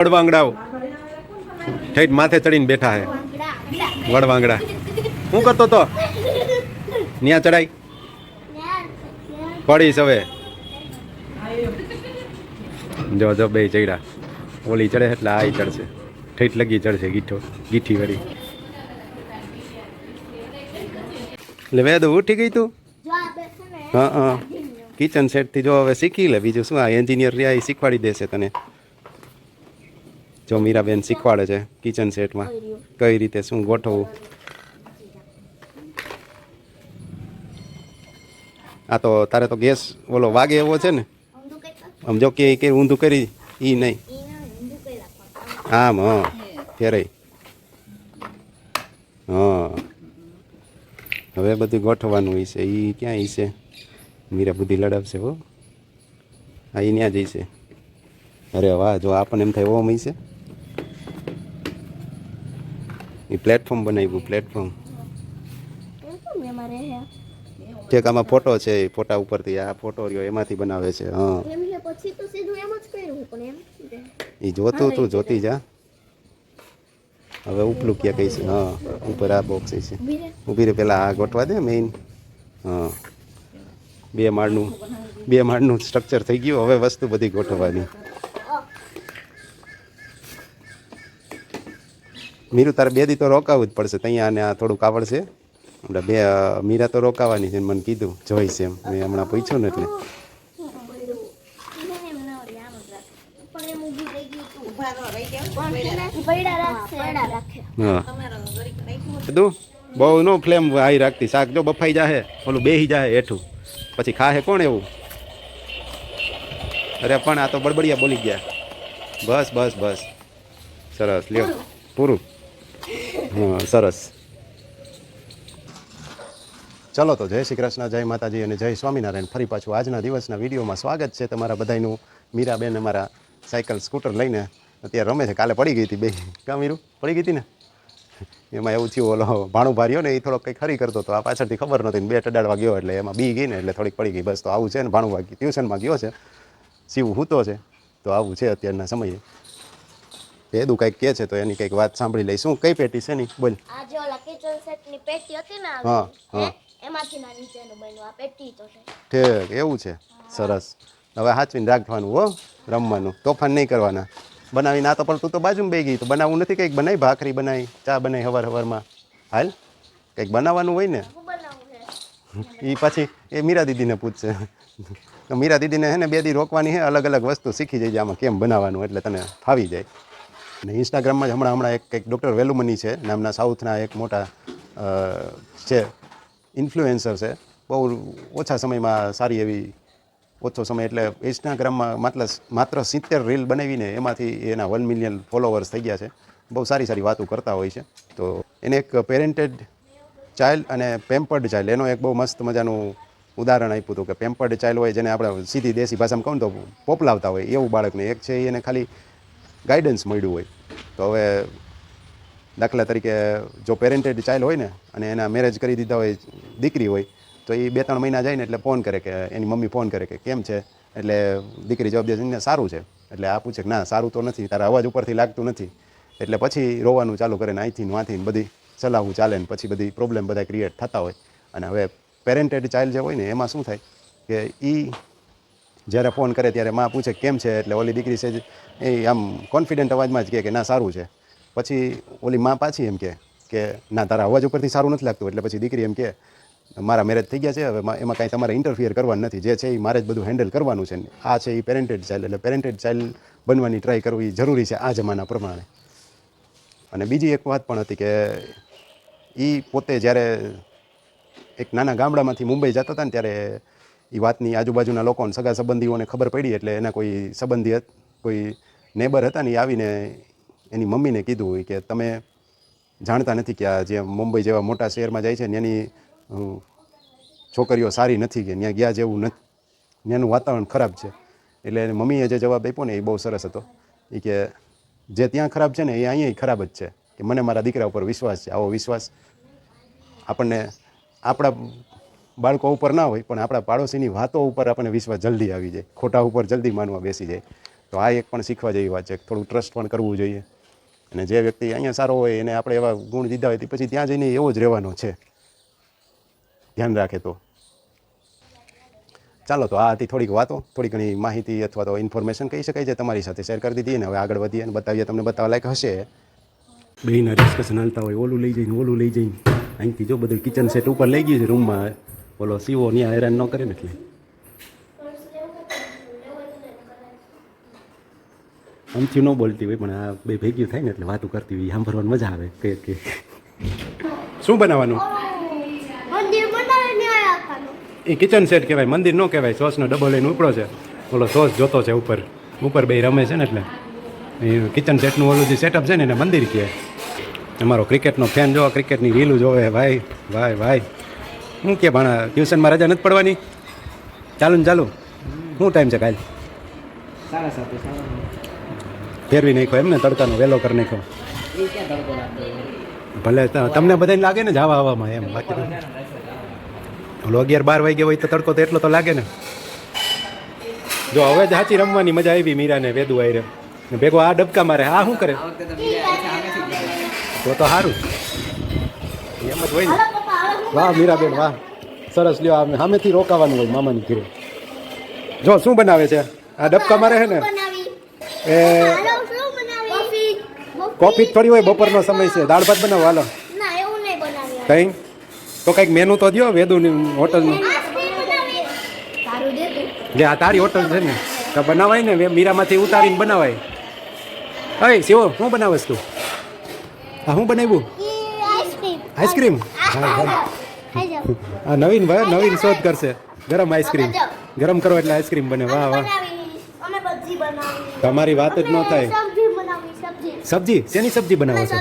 વડવાંગડાઓ. ઠેઠ માથે ચડીને બેઠા હે. વડવાંગડા. શું કરતો તો? ન્યા ચડાઈ પડીશ હવે. જો જો, બે ચડ્યા. ઓલી ચડે એટલે આ ચડશે. ઠેઠ લગી ચડશે ગીઠો, ગીઠી વળી. એટલે વેદ ઉઠી ગઈ તું? હા હા. કિચન સેટથી જો હવે શીખી લે. બીજું શું આ એન્જિનિયર રહ્યા એ શીખવાડી દેશે તને. જો મીરાબેન શીખવાડે છે કિચન સેટમાં કઈ રીતે શું ગોઠવવું? આ તો તારે તો ગેસ ઓલો વાગે એવો છે ને? આમ જો કે કે ઊંધું કરી એ નહીં. આમ હા ફેરાય હા. હવે બધું ગોઠવવાનું છે એ ક્યાં છે? મીરા બુદ્ધિ લડાવશે હો. હા એ ત્યાં જઈશે અરે વાહ જો આપણને એમ થાય ઓમ છે. એ પ્લેટફોર્મ બનાવ્યું પ્લેટફોર્મ ઠેક આમાં ફોટો છે એ ફોટા ઉપરથી આ ફોટો રહ્યો એમાંથી બનાવે છે હા. એ જોતું તું જોતી જા. હવે ઉપલું ક્યાં કઈ છે હા ઉપર આ બોક્સ છે. ઊભી રે પેલા આ ગોઠવા દે મેઇન હા. બે માળનું બે માળનું સ્ટ્રક્ચર થઈ ગયું હવે વસ્તુ બધી ગોઠવવાની. મીરું તારે બે દી તો રોકાવું જ પડશે ત્યાં અને આ થોડુંક આવડશે. એટલે બે મીરા તો રોકાવાની છે મને કીધું જોઈશ એમ. મેં હમણાં પૂછ્યું ને એટલે. બધું બહુ નો ફ્લેમ હાઈ રાખતી, શાક જો બફાઈ જાહે, ઓલું બેહી જાહે હેઠું. પછી ખાહે કોણ એવું? અરે પણ આ તો બળબડિયા બોલી ગયા. બસ બસ બસ. સરસ, લ્યો, પૂરું. હા, સરસ. ચલો તો જય શ્રી કૃષ્ણ, જય માતાજી અને જય સ્વામિનારાયણ. ફરી પાછું આજના દિવસના વિડીયોમાં સ્વાગત છે તમારા બધાનું મીરાબેન અમારા સાયકલ, સ્કૂટર લઈને અત્યારે રમે છે. કાલે પડી ગઈ હતી બે. કામ મીરું? પડી ગઈ હતી ને? એમાં એવું થયું, ઓલો ભાણું ભાર્યો ને એ થોડોક કંઈક ખરી કરતો તો આ પાછળથી ખબર નથી બે ટડાડવા ગયો એટલે એમાં બી ગઈ ને એટલે થોડીક પડી ગઈ. બસ તો આવું છે ને ભાણું ભાગી ટ્યુશનમાં ગયો છે. શિવ હૂતો છે. તો આવું છે અત્યારના સમયે. એદું કંઈક કહે છે તો એની કંઈક વાત સાંભળી લઈશું. કઈ પેટી છે ની બોલ. આ જે ઓલા કિચન સેટની પેટી હતી ને હા, હા. એમાંથી ના નીચેનું બન્યું. આ પેટી તો છે. ઠીક એવું છે. સરસ. હવે હાચવીને રાખવાનું હો રમવાનું. તોફાન નહીં કરવાના. બનાવીને આ તો પણ તું તો બાજુમાં બે ગઈ તો બનાવવું નથી કંઈક? બનાવી ભાખરી બનાવી ચા બનાવી હવાર હવારમાં. હાલ? કંઈક બનાવવાનું હોય ને? એ પછી એ મીરા દીદીને પૂછશે. મીરા દીદીને હે ને બે દી રોકવાની હે અલગ અલગ વસ્તુ શીખી જઈએ આમાં કેમ બનાવવાનું એટલે તને ફાવી જાય. અને ઇન્સ્ટાગ્રામમાં જ હમણાં હમણાં એક એક ડૉક્ટર વેલુમની છે, નામના સાઉથના એક મોટા છે ઇન્ફ્લુએન્સર છે. બહુ ઓછા સમયમાં સારી એવી, ઓછો સમય એટલે ઇન્સ્ટાગ્રામમાં માત્ર માત્ર સિત્તેર રીલ બનાવીને એમાંથી એના વન મિલિયન ફોલોવર્સ થઈ ગયા છે. બહુ સારી સારી વાતો કરતા હોય છે. તો એને એક પેરેન્ટેડ ચાઇલ્ડ અને પેમ્પર્ડ ચાઇલ્ડ એનો એક બહુ મસ્ત મજાનું ઉદાહરણ આપ્યું હતું કે પેમ્પર્ડ ચાઇલ્ડ હોય જેને આપણે સીધી દેશી ભાષામાં કહું તો પોપલાવતા હોય, એવું બાળકને એક છે, એને ખાલી ગાઈડન્સ મળ્યું હોય. તો હવે દાખલા તરીકે જો પેરેન્ટેડ ચાઇલ્ડ હોય ને, અને એના મેરેજ કરી દીધા હોય દીકરી હોય, તો એ બે ત્રણ મહિના જાય ને એટલે ફોન કરે કે એની મમ્મી ફોન કરે કે કેમ છે? એટલે દીકરી જવાબ દે છે, "ને, સારું છે. એટલે આ પૂછે કે, ના, સારું તો નથી, તારા અવાજ ઉપરથી લાગતું નથી. એટલે પછી રોવાનું ચાલુ કરે ને અહીંથી વાંથી બધી સલાહું ચાલે ને પછી બધી પ્રોબ્લેમ બધા ક્રિએટ થતા હોય. અને હવે પેરેન્ટેડ ચાઇલ્ડ જે હોય ને, એમાં શું થાય કે એ જ્યારે ફોન કરે ત્યારે માં પૂછે કેમ છે એટલે ઓલી દીકરી છે એ આમ કોન્ફિડન્ટ અવાજમાં જ કહે કે ના, સારું છે. પછી ઓલી માં પાછી એમ કહે કે ના, તારા અવાજ ઉપરથી સારું નથી લાગતું. એટલે પછી દીકરી એમ કહે, મારા મેરેજ થઈ ગયા છે, હવે એમાં કાંઈ તમારે ઇન્ટરફિયર કરવાનું નથી. જે છે એ મારે જ બધું હેન્ડલ કરવાનું છે. આ છે એ પેરેન્ટેડ ચાઇલ્ડ એટલે પેરેન્ટેડ ચાઇલ્ડ બનવાની ટ્રાય કરવી જરૂરી છે આ જમાના પ્રમાણે. અને બીજી એક વાત પણ હતી કે એ પોતે જ્યારે એક નાના ગામડામાંથી મુંબઈ જતા હતા ને ત્યારે એ વાતની આજુબાજુના લોકોને સગા સંબંધીઓને ખબર પડી એટલે એના કોઈ સંબંધી કોઈ નેબર હતા ને એ આવીને એની મમ્મીને કીધું હોય કે તમે જાણતા નથી કે આ જે મુંબઈ જેવા મોટા શહેરમાં જાય છે ને એની છોકરીઓ સારી નથી કે ત્યાં ગયા જેવું નથી. ત્યાંનું વાતાવરણ ખરાબ છે. એટલે મમ્મીએ જે જવાબ આપ્યો ને એ બહુ સરસ હતો. એ કે જે ત્યાં ખરાબ છે ને એ અહીંયા ખરાબ જ છે. કે મને મારા દીકરા ઉપર વિશ્વાસ છે, આવો વિશ્વાસ આપણને, આપણા બાળકો ઉપર ના હોય, પણ આપણા પાડોશીની વાતો ઉપર આપણને વિશ્વાસ જલ્દી આવી જાય. ખોટા ઉપર જલ્દી માનવા બેસી જાય. તો આ એક પણ શીખવા જેવી વાત છે. થોડું ટ્રસ્ટ પણ કરવું જોઈએ. અને જે વ્યક્તિ અહીંયા સારો હોય, એને આપણે એવા ગુણ દીધા હોય, તે પછી ત્યાં જઈને એવો જ રહેવાનો છે. ધ્યાન રાખે તો. ચાલો, તો આ હતી થોડીક વાતો. થોડી ઘણી માહિતી અથવા તો ઇન્ફોર્મેશન કહી શકાય છે તમારી સાથે શેર કરી દીધી. અને હવે આગળ વધીએ અને બતાવીએ તમને બતાવવા લાયક હશે. બેના ડિસ્કશન હાલતા હોય, ઓલું લઈ જઈને, ઓલું લઈ જઈને. અહીંથી જો બધું કિચન સેટ ઉપર લઈ ગયું છે રૂમમાં ઓલો સીવો ત્યાં હેરાન ન કરે ને એટલે? આમથી ન બોલતી હોય પણ આ બે ભેગી થાય ને એટલે વાતું કરતી હોય સાંભળવાની મજા આવે કે કે. શું બનાવવાનું? એ કિચન સેટ કહેવાય મંદિર ન કહેવાય સોસનો ડબલ લઈને ઉપડો છે. ઓલો સોસ જોતો છે ઉપર. ઉપર બે રમે છે ને એટલે. એ કિચન સેટનું ઓલું જે સેટઅપ છે ને એને મંદિર કહે. અમારો ક્રિકેટનો ફેન જોવા ક્રિકેટની રીલું જોવે ભાઈ ભાઈ ભાઈ. શું કે ભણા ટ્યુશનમાં રજા નથી પડવાની. ચાલુ ને ચાલુ. શું ટાઈમ છે કાલ? ફેરવી નાખ્યો એમ ને તડકાનો વહેલો કરી નાખ્યો? ભલે તમને બધાને લાગે ને જવા આવવામાં એમ બાકી તો ઓલો અગિયાર બાર વાગે હોય તો તડકો તો એટલો તો લાગે ને. જો હવે જ સાચી રમવાની મજા આવી મીરાને વેદુ આવી ને ભેગો આ ડબકા મારે આ શું કરે? તો. તો સારું એમ જ હોય ને. વાહ મીરાબેન વાહ. સરસ લ્યો આમ સામેથી રોકાવાનું હોય મામાની ઘરે. જો શું બનાવે છે? આ ડબકા મારે છે ને? એ હાલો શું બનાવી? કોફી. થોડી હોય બપોરનો સમય છે. દાળ ભાત બનાવો હાલો. ના એવું નહીં બનાવી. કંઈ? તો કંઈક મેનુ તો દો વેદુની હોટલનું. આઈસ્ક્રીમ બનાવી. તારું દે તું. જે આ તારી હોટલ છે ને. તો બનાવાય ને મીરામાંથી ઉતારીને બનાવાય. અય શિવો શું બનાવસ તું? હા હું બનાવ્યું? આઈસ્ક્રીમ? આ નવીન ભાઈ નવીન શોધ કરશે. ગરમ આઈસ્ક્રીમ. ગરમ કરો એટલે આઈસ્ક્રીમ બને. વાહ વાહ. તમારી વાત જ ન થાય. સબ્જી શેની સબ્જી બનાવો છો?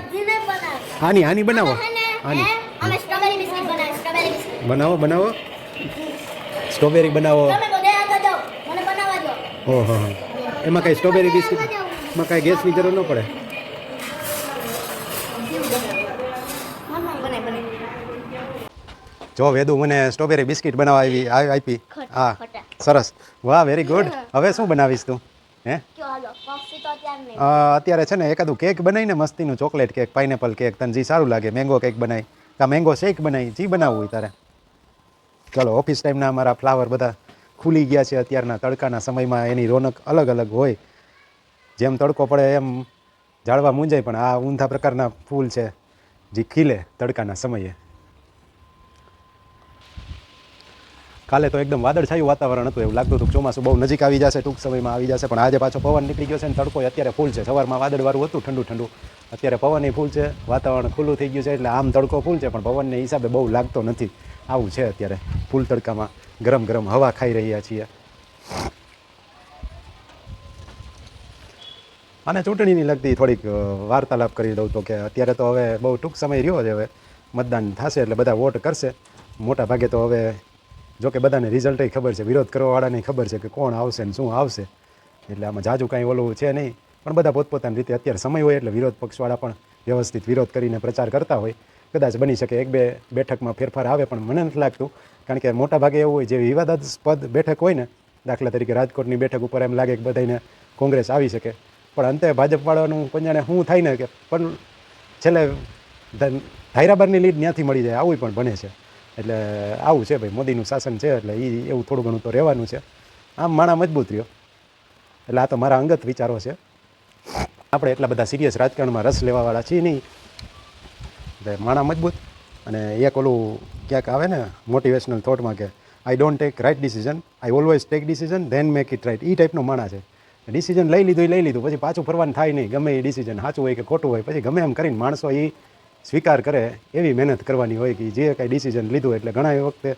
આની આની બનાવો. આની. બનાવી બનાવો. સ્ટ્રોબેરી બનાવો. ઓહો એમાં કાંઈ સ્ટ્રોબેરી બિસ્કિટ? એમાં કાંઈ ગેસની જરૂર ન પડે? જો વેદુ મને સ્ટ્રોબેરી બિસ્કિટ બનાવવા આવી આપી. હા સરસ. વાહ વેરી ગુડ હવે શું બનાવીશ તું? હે? અત્યારે અત્યારે છે ને એકાદું કેક બનાવીને મસ્તીનું ચોકલેટ કેક પાઇનેપલ કેક તને જે સારું લાગે મેંગો કેક બનાવી કા મેંગો શેક બનાવી જે બનાવવું હોય તારે. ચલો ઓફિસ ટાઈમના અમારા ફ્લાવર બધા ખુલી ગયા છે અત્યારના તડકાના સમયમાં. એની રોનક અલગ અલગ હોય. જેમ તડકો પડે એમ ઝાડવા મૂંઝાય પણ આ ઊંધા પ્રકારના ફૂલ છે જે ખીલે તડકાના સમયે. કાલે તો એકદમ વાદળછાયું વાતાવરણ હતું એવું લાગતું હતું ચોમાસું બહુ નજીક આવી જશે, ટૂંક સમયમાં આવી જશે, પણ આજે પાછો પવન નીકળી ગયો છે અને તડકો અત્યારે ફૂલ છે. સવારમાં વાદળવાળું હતું, ઠંડુ ઠંડુ. અત્યારે પવન ફૂલ છે, વાતાવરણ ખુલ્લું થઈ ગયું છે એટલે આમ તડકો ફૂલ છે, પણ પવનને હિસાબે બહુ લાગતો નથી. આવું છે અત્યારે ફૂલ તડકામાં. ગરમ ગરમ હવા ખાઈ રહ્યા છીએ. અને ચૂંટણીની લગતી થોડીક વાર્તાલાપ કરી દઉં તો કે અત્યારે તો હવે બહુ ટૂંક સમય રહ્યો છે હવે. મતદાન થશે એટલે બધા વોટ કરશે. મોટા ભાગે તો હવે જો કે બધાને રિઝલ્ટ ખબર છે. વિરોધ કરવાવાળાને ખબર છે કે કોણ આવશે ને શું આવશે. એટલે આમાં જાજુ કાંઈ ઓલું છે નહીં. પણ બધા પોતપોતાની રીતે અત્યારે સમય હોય એટલે વિરોધ પક્ષવાળા પણ વ્યવસ્થિત વિરોધ કરીને પ્રચાર કરતા હોય. કદાચ બની શકે એક બે બેઠકમાં ફેરફાર આવે, પણ મને નથી લાગતું. કારણ કે મોટા ભાગે એવું હોય, જે વિવાદાસ્પદ બેઠક હોય ને, દાખલા તરીકે રાજકોટની બેઠક ઉપર એમ લાગે કે બધાને કોંગ્રેસ આવી શકે. પણ અંતે ભાજપવાળાનું પંજાણે શું થાય ને કે, પણ છેલ્લે ધાયરાબારની લીડ ત્યાંથી મળી જાય આવું પણ બને છે. એટલે આવું છે ભાઈ, મોદીનું શાસન છે એટલે એ એવું થોડું ઘણું તો રહેવાનું છે. આમ માણા મજબૂત રહ્યો. એટલે આ તો મારા અંગત વિચારો છે. આપણે એટલા બધા સિરિયસ રાજકારણમાં રસ લેવાવાળા છીએ નહીં. એટલે માણા મજબૂત. અને એક ઓલું ક્યાંક આવે ને મોટિવેશનલ થોટમાં કે I don't take right decision I always take decision then make it right એ ટાઈપનો માણા છે. ડિસિઝન લઈ લીધું એ લઈ લીધું, પછી પાછું ફરવાનું થાય નહીં. ગમે એ ડિસિઝન સાચું હોય કે ખોટું હોય, પછી ગમે એમ કરીને માણસો એ સ્વીકાર કરે એવી મહેનત કરવાની હોય કે જે કાંઈ ડિસિઝન લીધું એટલે ઘણા વખતે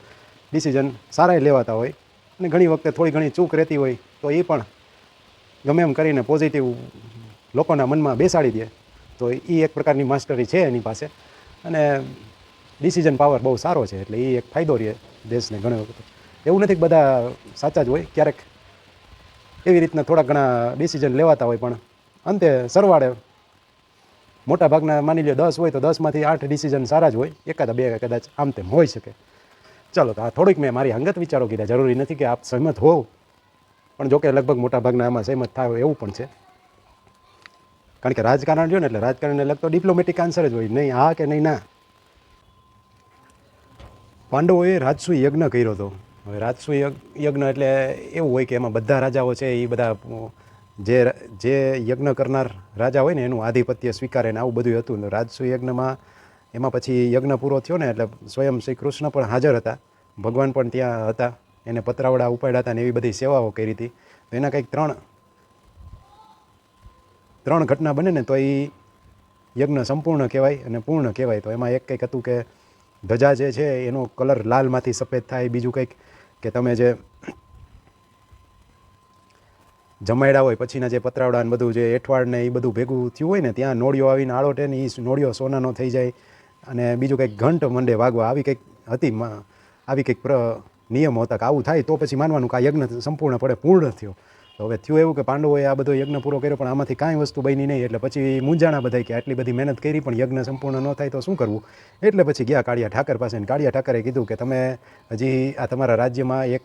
ડિસિઝન સારા લેવાતા હોય અને ઘણી વખતે થોડી ઘણી ચૂક રહેતી હોય તો એ પણ ગમે એમ કરીને પોઝિટિવ લોકોના મનમાં બેસાડી દે. તો એ એક પ્રકારની માસ્ટરી છે એની પાસે. અને ડિસિઝન પાવર બહુ સારો છે એટલે એ એક ફાયદો રહે દેશને ઘણી વખત એવું નથી કે બધા સાચા જ હોય. ક્યારેક એવી રીતના થોડા ઘણા ડિસિઝન લેવાતા હોય પણ અંતે સરવાળે મોટા ભાગના માની લો દસ હોય તો દસમાંથી આઠ ડિસિઝન સારા જ હોય. એકાદા બે કદાચ આમ તેમ હોઈ શકે. ચલો તો આ થોડીક મેં મારી અંગત વિચારો કીધા. જરૂરી નથી કે આપ સહમત હોવ. પણ જોકે લગભગ મોટા ભાગના આમાં સહમત થાય એવું પણ છે. કારણ કે રાજકારણ જો ને એટલે રાજકારણને લગતો ડિપ્લોમેટિક આન્સર જ હોય. નહીં હા કે નહીં ના. પાંડવોએ રાજસુ યજ્ઞ કર્યો હતો. હવે રાજસુ યજ્ઞ એટલે એવું હોય કે એમાં બધા રાજાઓ છે, એ બધા જે જે યજ્ઞ કરનાર રાજા હોય ને, એનું આધિપત્ય સ્વીકારે ને આવું બધું હતું. રાજસુ યજ્ઞમાં, એમાં પછી યજ્ઞ પૂરો થયો ને, એટલે સ્વયં શ્રી કૃષ્ણ પણ હાજર હતા. ભગવાન પણ ત્યાં હતા. એને પતરાવડા ઉપાડ્યા હતા ને એવી બધી સેવાઓ કરી હતી. તો એના કંઈક ત્રણ ત્રણ ઘટના બને ને, તો એ યજ્ઞ સંપૂર્ણ કહેવાય અને પૂર્ણ કહેવાય. તો એમાં એક કંઈક હતું કે ધજા જે છે, એનો કલર લાલમાંથી સફેદ થાય. બીજું કંઈક કે તમે જે જમાડ્યા હોય, પછીના જે પતરાવડા ને બધું જે એઠવાડ ને એ બધું ભેગું થયું હોય ને, ત્યાં નોળિયો આવીને આળોટે ને એ નોળિયો સોનાનો થઈ જાય. અને બીજું કંઈક ઘંટ મંડે વાગવા, આવી કંઈક હતી આવી કંઈક પ્ર, નિયમો હતા કે આવું થાય તો પછી માનવાનું કે આ યજ્ઞ સંપૂર્ણપણે પૂર્ણ થયો. તો હવે થયું એવું કે પાંડવોએ આ બધો યજ્ઞ પૂરો કર્યો, પણ આમાંથી કાંઈ વસ્તુ બની નહીં, એટલે પછી મૂંઝાણા બધા કે આટલી બધી મહેનત કરી, પણ યજ્ઞ સંપૂર્ણ ન થાય તો શું કરવું? એટલે પછી ગયા કાળિયા ઠાકર પાસે કાળિયા ઠાકરે કીધું કે તમે હજી આ તમારા રાજ્યમાં એક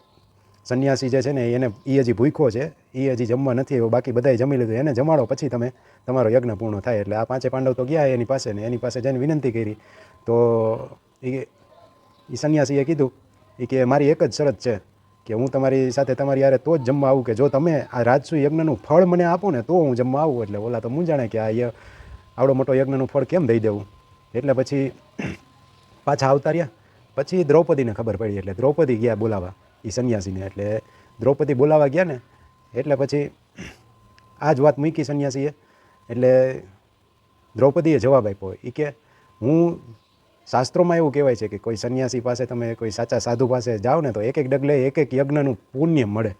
સંન્યાસી જે છે ને, એને એ હજી ભૂખ્યો છે. એ હજી જમવા નથી આવ્યો. બાકી બધાએ જમી લીધું. એને જમાડો પછી તમે. તમારો યજ્ઞ પૂર્ણ થાય એટલે આ પાંચે પાંડવ તો ગયા એની પાસે ને, એની પાસે જઈને વિનંતી કરી. તો એ એ સંન્યાસીએ કીધું એ કે મારી એક જ શરત છે કે હું તમારી સાથે તમારી યારે તો જ જમવા આવું કે જો તમે આ રાજસુ યજ્ઞનું ફળ મને આપો ને તો હું જમવા આવું. એટલે ઓલા તો મૂંઝાણે કે આ આવડો મોટો યજ્ઞનું ફળ કેમ દઈ દેવું? એટલે પછી પાછા આવતા રહ્યા. પછી દ્રૌપદીને ખબર પડી એટલે દ્રૌપદી ગયા બોલાવા. એ સંન્યાસીને એટલે દ્રૌપદી બોલાવા ગયા ને, એટલે પછી આ જ વાત મૂકી સંન્યાસીએ એટલે દ્રૌપદીએ જવાબ આપ્યો. એ કે, હું શાસ્ત્રોમાં એવું કહેવાય છે કે કોઈ સંન્યાસી પાસે તમે કોઈ સાચા સાધુ પાસે જાઓ ને તો એક એક ડગલે એક એક યજ્ઞનું પુણ્ય મળે.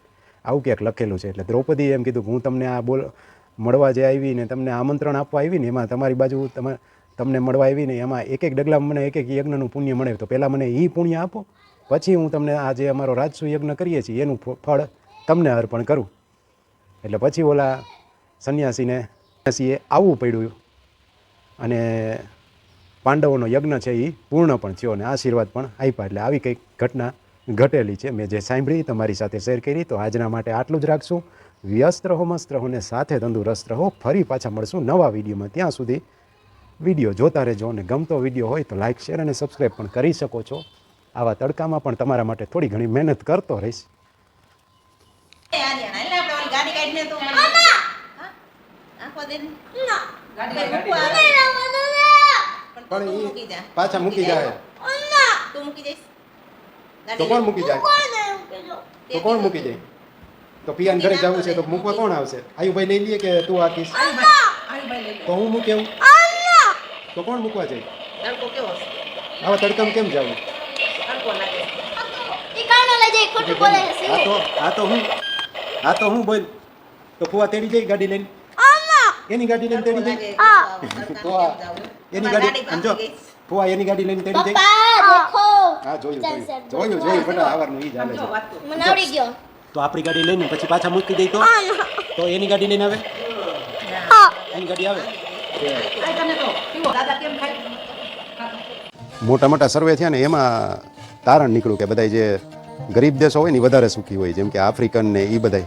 આવું ક્યાંક લખેલું છે. એટલે દ્રૌપદીએ એમ કીધું હું તમને આ બોલ, મળવા જે આવી ને તમને આમંત્રણ આપવા આવી ને એમાં તમારી બાજુ તમે, તમને મળવા આવી ને એમાં એક એક ડગલામાં મને એક એક યજ્ઞનું પુણ્ય મળે. તો પહેલાં મને એ પુણ્ય આપો પછી હું તમને આ જે અમારો રાજસુ યજ્ઞ કરીએ છીએ, એનું ફળ તમને અર્પણ કરું. એટલે પછી ઓલા સંન્યાસીને સંન્યાસીએ આવવું પડ્યું. અને પાંડવોનો યજ્ઞ છે એ પૂર્ણ પણ થયો અને આશીર્વાદ પણ આપ્યા. એટલે આવી કંઈક ઘટના ઘટેલી છે મેં જે સાંભળી, તમારી સાથે શેર કરી. તો આજના માટે આટલું જ રાખશું. વ્યસ્ત રહો, મસ્ત રહો ને સાથે તંદુરસ્ત રહો. ફરી પાછા મળશું નવા વિડીયોમાં. ત્યાં સુધી વીડિયો જોતા રહેજો અને ગમતો વીડિયો હોય તો લાઇક શેર અને સબસ્ક્રાઈબ પણ કરી શકો છો. આવા તડકામાં પણ તમારા માટે થોડી ઘણી મહેનત કરતો રહીશ. આવે. પાછા મૂકી જાય. તું મૂકી જઈશ? તો કોણ મૂકી જાય? તો કોણ મૂકી જાય. તો પિયાન ઘરે જવું છે તો મૂકવા કોણ આવશે? આયુભાઈ લઈ લઈએ કે તું આકીશ તો હું મૂકે તો કોણ મૂકવા જાય? તડકો છે. આ તો આ તો હું આ તો હું બોલ. તો ફુવા તેડી જાય ગાડી લઈને? એની ગાડી લઈને તેડી તો કેમ જાવું? એની ગાડી સમજો ફુવા એની ગાડી લઈને તેડી જાય? પપ્પા દેખો. હા જોયું જોયું. જોયું જોયું બેટા આવારનું ઈ છે. તો. મને આવડી ગયો. તો આપણી ગાડી લઈને પછી પાછા મૂકી દઈ તો? તો એની ગાડી લઈને આવે? એની ગાડી આવે? મોટા મોટા સર્વે થયા ને એમાં તારણ નીકળ્યું કે બધા જે ગરીબ દેશો હોય ને એ વધારે સુખી હોય, જેમ કે આફ્રિકન ને એ બધા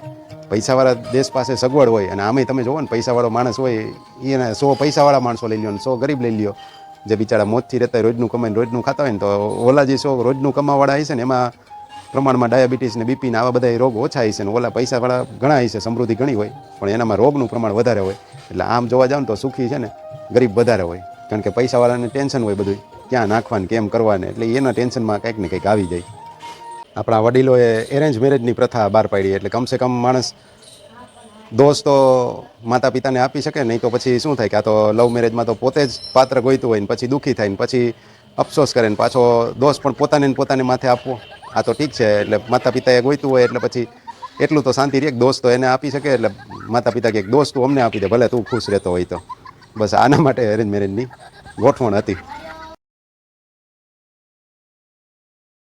પૈસાવાળા દેશ પાસે સગવડ હોય અને આમે તમે જોવો ને પૈસાવાળો માણસ હોય એને સો પૈસાવાળા માણસો લઈ લ્યો ને સો ગરીબ લઈ લ્યો. જે બિચારા મોજથી રહેતા હોય રોજનું કમાઈને રોજનું ખાતા હોય ને તો ઓલા જે સો રોજનું કમાવાવાળા હશે ને એમાં પ્રમાણમાં ડાયાબિટીસ ને બીપી ને આવા બધા રોગ ઓછા હશે ને ઓલા પૈસાવાળા ઘણા હશે, સમૃદ્ધિ ઘણી હોય, પણ એનામાં રોગનું પ્રમાણ વધારે હોય. એટલે આમ જોવા જાવ ને તો સુખી છે ને ગરીબ વધારે હોય. કારણ કે પૈસાવાળાને ટેન્શન હોય બધું ક્યાં નાખવાનું, કેમ કરવાને, એટલે એના ટેન્શનમાં કંઈક ને કંઈક આવી જાય. આપણા વડીલોએ એરેન્જ મેરેજની પ્રથા બહાર પાડી, એટલે કમસે કમ માણસ દોસ્ત તો માતા પિતાને આપી શકે, નહીં તો પછી શું થાય કે આ તો લવ મેરેજમાં તો પોતે જ પાત્ર ગોઈતું હોય ને પછી દુઃખી થાય ને પછી અફસોસ કરે ને પાછો દોષ પણ પોતાને પોતાને માથે આપવો. આ તો ઠીક છે, એટલે માતા પિતાએ ગોઈતું હોય એટલે પછી એટલું તો શાંતિ રહે દોસ્ત તો એને આપી શકે, એટલે માતા પિતા કે દોસ્ત તું અમને આપી દે, ભલે તું ખુશ રહેતો હોય તો. બસ આના માટે અરેન્જ મેરેજની ગોઠવણ હતી.